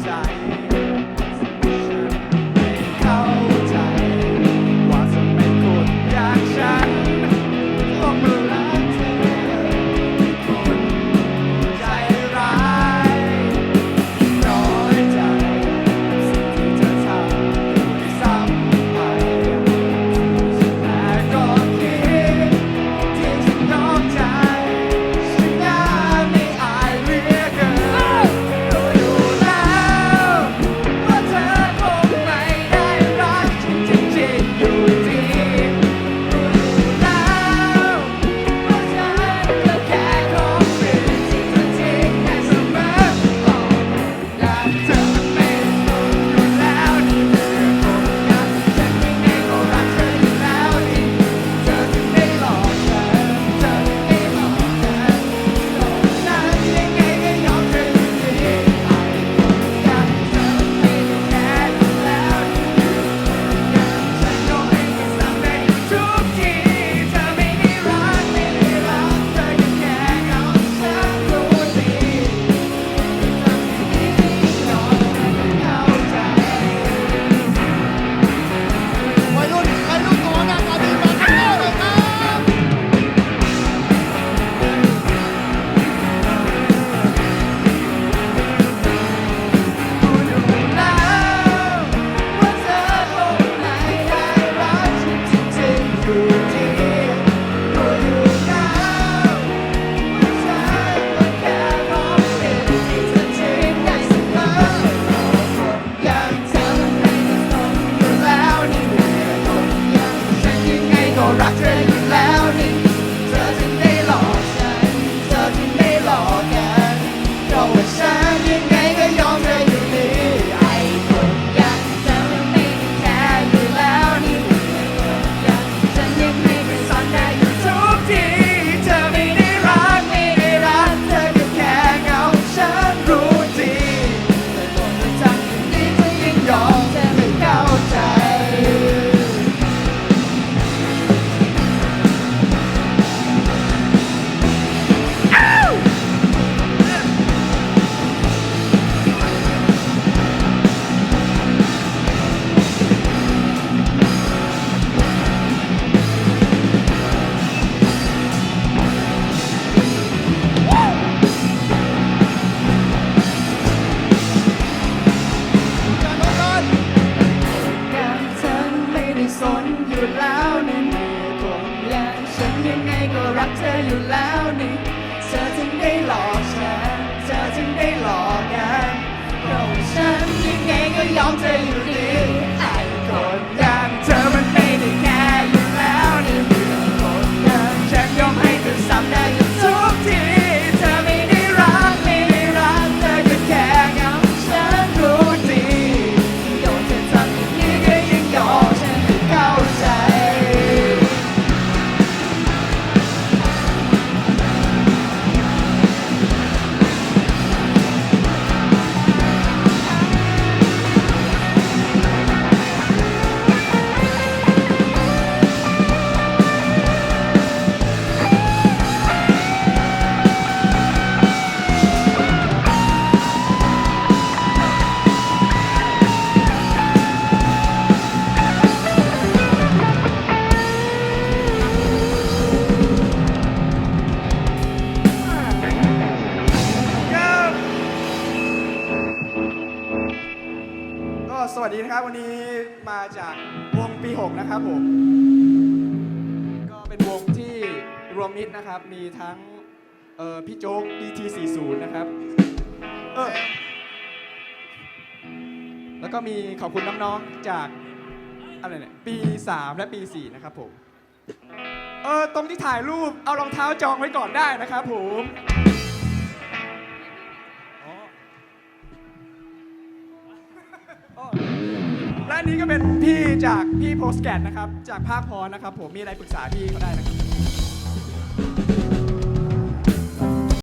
time. แล้วนี่เธอจึงได้หลอกฉัน เธอจึงได้หลอกกันเพราะฉันยังไงก็ยอมเธออยู่ดี สวัสดีนะครับ วันนี้มาจากวงปี 6 นะครับผม ก็เป็นวงที่รวมมิตรนะครับ มีทั้งพี่โจ๊ก DT40 นะครับ เออ แล้วก็มีขอบคุณน้องๆจากอะไรเนี่ยปี 3 และปี 4 นะครับผม เออ ตรงที่ถ่ายรูปเอารองเท้าจองไว้ก่อนได้นะครับผม นนี้ก็เป็นพี่จากพี่โพสแกตนะครับ จากภาคพอนะครับ ผมมีอะไรปรึกษาพี่ก็ได้นะครับ